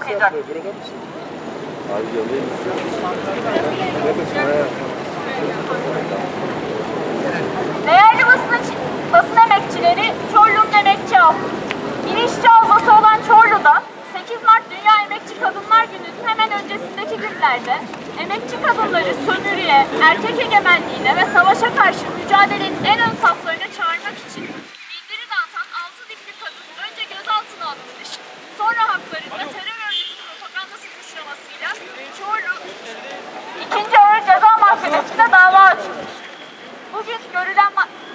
okuyacak. Değerli basın, basın emekçileri, Çorlu'nun emekçi. Bir işçi havzası olan Çorlu'da 8 Mart Dünya kadınları sömürüye, erkek egemenliğine ve savaşa karşı mücadelenin en ön saflarına çağırmak için bildiri dağıtan 6 dikli kadın önce gözaltına alınmış, sonra haklarında terör örgütü propagandası suçlamasıyla Çorlu İkinci Ağır Ceza Mahkemesi'nde dava açılmış. Bugün görülen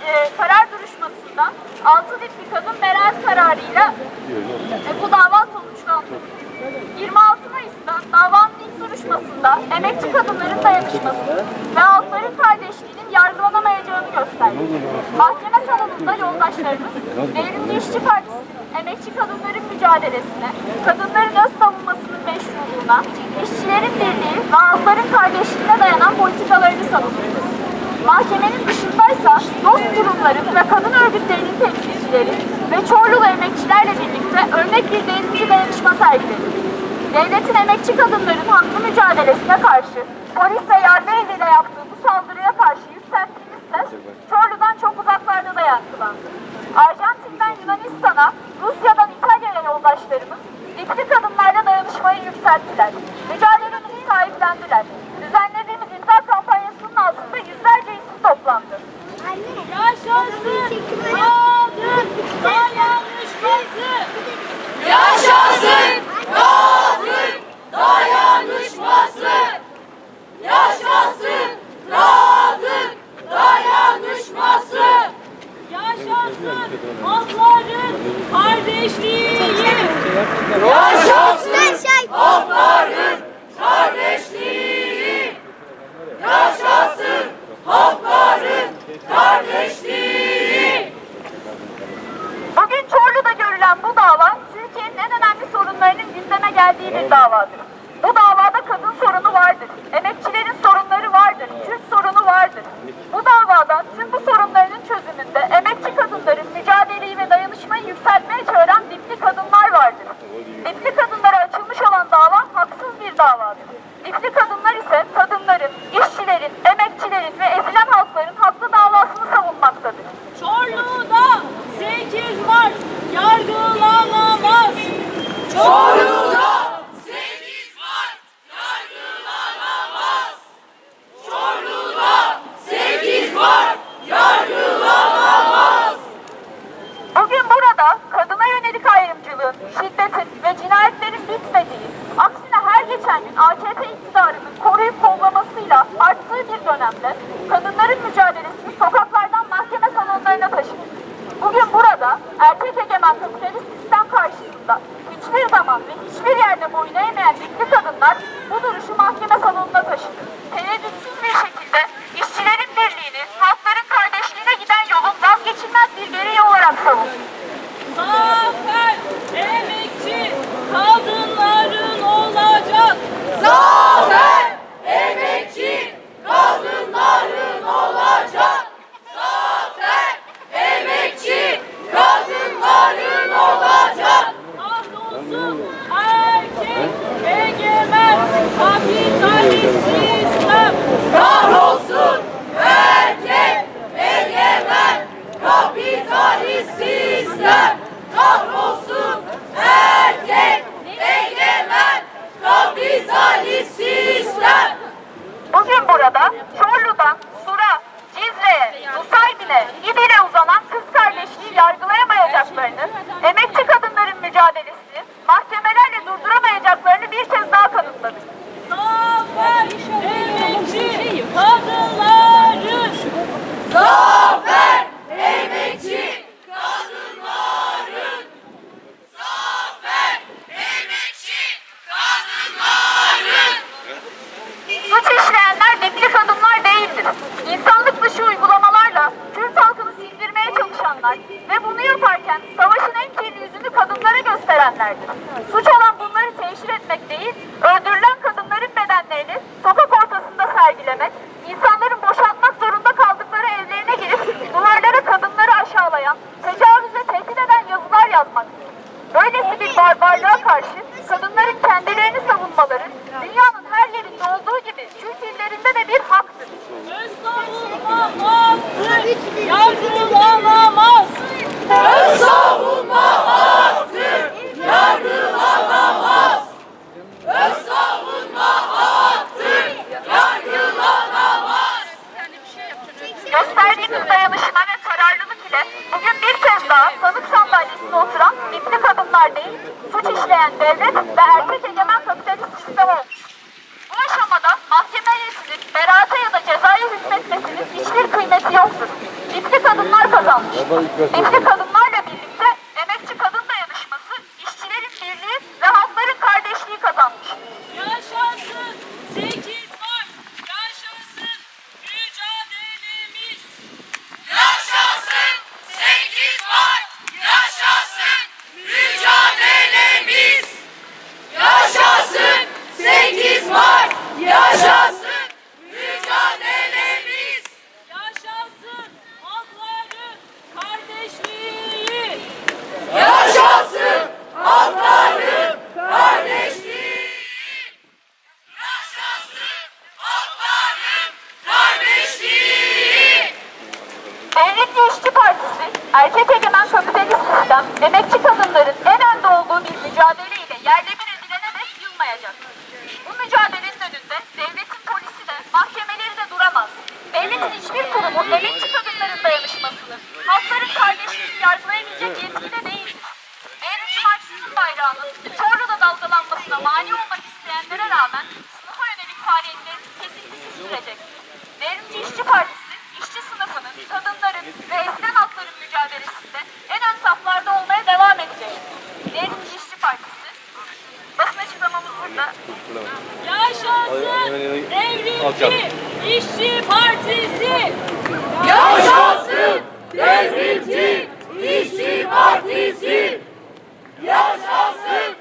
e, karar duruşmasında 6 dipli kadın beraat kararıyla e, bu dava sonuçlandı. 26 Mayıs'ta davanın ilk duruşmasında emekçi kadınların dayanışması ve halkların kardeşliğinin yargılanamayacağını gösterdi. Mahkeme salonunda yoldaşlarımız Devrimci İşçi Partisi'nin emekçi kadınların mücadelesine, kadınların öz savunmasının meşruluğuna, işçilerin birliği ve halkların kardeşliğine dayanan politikalarını savundu. Mahkemenin dışındaysa dost kurumların ve kadın örgütlerinin temsilcileri ve Çorlulu emekçilerle birlikte örnek bir devrimci dayanışma sergiledi. Devletin emekçi kadınların haklı mücadelesine karşı polis ve yargı eliyle yaptığı bu saldırıya karşı yükselttiğimiz ses Çorlu'dan çok uzaklarda da yankılandı. Arjantin'den Yunanistan'a, Rusya'dan İtalya'ya yoldaşlarımız dipli kadınlarla dayanışmayı yükselttiler. Mücadelemizi sahiplendiler. Düzenlediğimiz imza kampanyasının altında yüzlerce isim toplandı. Yaşasın próxima kadınların mücadelesini sokaklardan mahkeme salonlarına taşıdık. Bugün burada erkek egemen kapitalist sistem karşısında hiçbir zaman ve hiçbir yerde boyun eğmeyen dikli bunu yaparken savaşın en kirli yüzünü kadınlara gösterenlerdir. Suç olan bunları teşhir etmek değil, öldürülen çiftçi kadınlar değil, suç işleyen devlet ve erkek egemen kapitalist sistem olmuş. Bu aşamada mahkeme mahkemeyetsizlik, beraate ya da cezaya hükmetmesinin hiçbir kıymeti yoktur. Çiftçi kadınlar kazanmış. Çiftçi kadınlar yerle bir edilenerek yılmayacak. Bu mücadelenin önünde devletin polisi de, mahkemeleri de duramaz. Devletin hiçbir kurumu emekçi kadınların dayanışmasını, halkların kardeşliğini yargılayabilecek yetkide değil. Eğer Marksizm bayrağının Çorlu'da dalgalanmasına mani burada. Yaşasın devrimci işçi partisi! Yaşasın devrimci işçi partisi! Yaşasın